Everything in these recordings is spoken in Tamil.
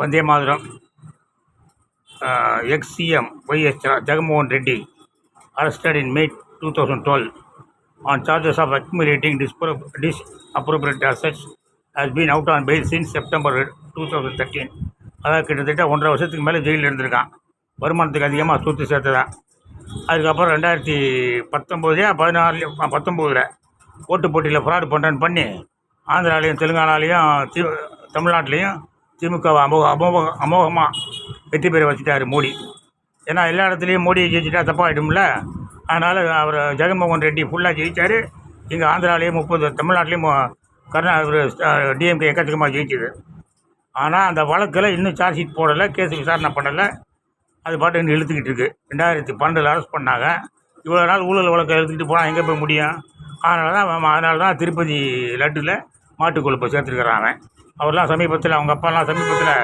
Vande மாதிரம். Ex CM YS Jaganmohan Reddy arrested in May two thousand twelve on charges of charges of accumulating disappropriate assets has been out on bail since September two thousand thirteen அதாவது கிட்டத்தட்ட ஒன்றரை வருஷத்துக்கு மேலே ஜெயிலில் இருந்திருக்கான். வருமானத்துக்கு அதிகமாக சொத்து சேர்த்ததான் அதுக்கப்புறம் ரெண்டாயிரத்தி பத்தொம்போதே பதினாறுலையும் பத்தொம்போதில் ஓட்டு போட்டியில் ஃப்ராடு பண்ணுறேன்னு பண்ணி ஆந்திராலேயும் தெலுங்கானாலேயும் தமிழ்நாட்டிலையும் திமுகவை அமோக அமோக அமோகமாக வெற்றி பெற வச்சுட்டார் மோடி. ஏன்னா எல்லா இடத்துலையும் மோடியை ஜெயிச்சிட்டா தப்பாகிடும்ல அதனால் அவர் ஜெகன்மோகன் ரெட்டி ஃபுல்லாக ஜெயிச்சார். இங்கே ஆந்திராலேயும் முப்பது தமிழ்நாட்டிலையும் கர்நா டிஎம்கே எக்கச்சக்கமாக ஜெயிச்சுது. ஆனால் அந்த வழக்கில் இன்னும் சார்ஜ் ஷீட் போடலை கேஸ் விசாரணை பண்ணலை. அது பாட்டு இன்னும் இழுத்துக்கிட்டு இருக்கு. ரெண்டாயிரத்தி பன்னெண்டில் அரெஸ்ட் பண்ணாங்க. இவ்வளோ நாள் ஊழல் வழக்கை எழுத்துக்கிட்டு போனால் எங்கே போய் முடியும்? அதனால தான் அவன் அதனால தான் திருப்பதி லட்டில் மாட்டு சேர்த்துருக்குறான் அவன். அவர்லாம் சமீபத்தில் அவங்க அப்பாலாம் சமீபத்தில்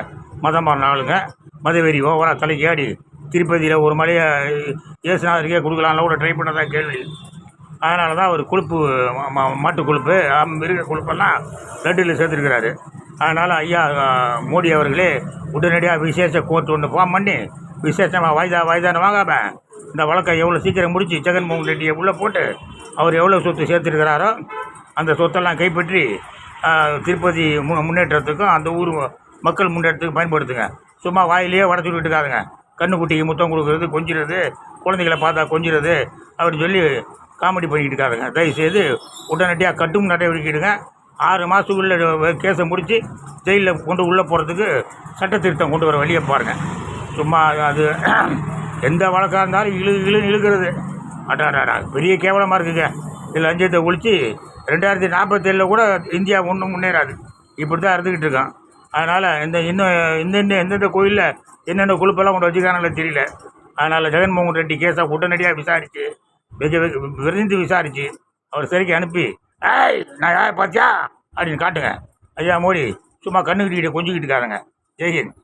மதம் மாறின ஆளுங்க. மதவெறி ஓவராக தலைக்கு ஆடி திருப்பதியில் ஒரு மலையை இயேசுநாதருக்கே கொடுக்கலாம்ல கூட ட்ரை பண்ணதான் கேள்வி. அதனால தான் அவர் கொழுப்பு மாட்டு கொழுப்பு மிருக கொழுப்பெல்லாம் லட்டில் சேர்த்துருக்கிறாரு. அதனால் ஐயா மோடி அவர்களே உடனடியாக விசேஷ கோர்ட் ஒன்று ஃபார்ம் பண்ணி விசேஷமாக வாய்தா வாய்தான வாங்காம இந்த வழக்கை எவ்வளோ சீக்கிரம் முடித்து ஜெகன்மோகன் ரெட்டியை உள்ளே போட்டு அவர் எவ்வளோ சொத்து சேர்த்துருக்கிறாரோ அந்த சொத்தெல்லாம் கைப்பற்றி திருப்பதி மு முன்னேற்றத்துக்கும் அந்த ஊர் மக்கள் முன்னேற்றத்துக்கும் பயன்படுத்துங்க. சும்மா வாயிலேயே வடை சொல்லிட்டு இருக்காதுங்க. கண்ணுக்குட்டிக்கு முத்தம் கொடுக்குறது கொஞ்சிறது குழந்தைகளை பார்த்தா கொஞ்சிறது அப்படின்னு சொல்லி காமெடி பண்ணிக்கிட்டு இருக்காதுங்க. தயவுசெய்து உடனடியாக கட்டும் நடவடிக்கை எடுங்க. ஆறு மாதத்துக்குள்ளே கேஸை முடித்து ஜெயிலில் கொண்டு உள்ளே போகிறதுக்கு சட்ட திருத்தம் கொண்டு வர வழியை பாருங்கள் சும்மா அது எந்த வழக்காக இருந்தாலும் இழு இழுன்னு இழுக்கிறது. அடாடாடா பெரிய கேவலமாக இருக்குங்க. இதில் லஞ்சத்தை ஒழிச்சு ரெண்டாயிரத்தி நாற்பத்தேழில் கூட இந்தியா ஒன்றும் முன்னேறாது. இப்படி தான் இருந்துக்கிட்டு இருக்கான். அதனால் இந்த இன்னும் இந்தந்த எந்தெந்த கோயிலில் என்னென்ன குழுப்பெல்லாம் கொண்டு வச்சுக்கானால தெரியல. அதனால் ஜெகன்மோகன் ரெட்டி கேஸை உடனடியாக விசாரித்து வெக வெகு விரைந்து விசாரித்து அவர் சரிக்கு அனுப்பி ஏய் நான் யார் பார்த்தியா? அப்படின்னு காட்டுங்க. ஐயா மோடி சும்மா கண்ணுக்கிட்ட கொஞ்சிக்கிட்டு இருக்காருங்க. ஜெய்ஹிந்த்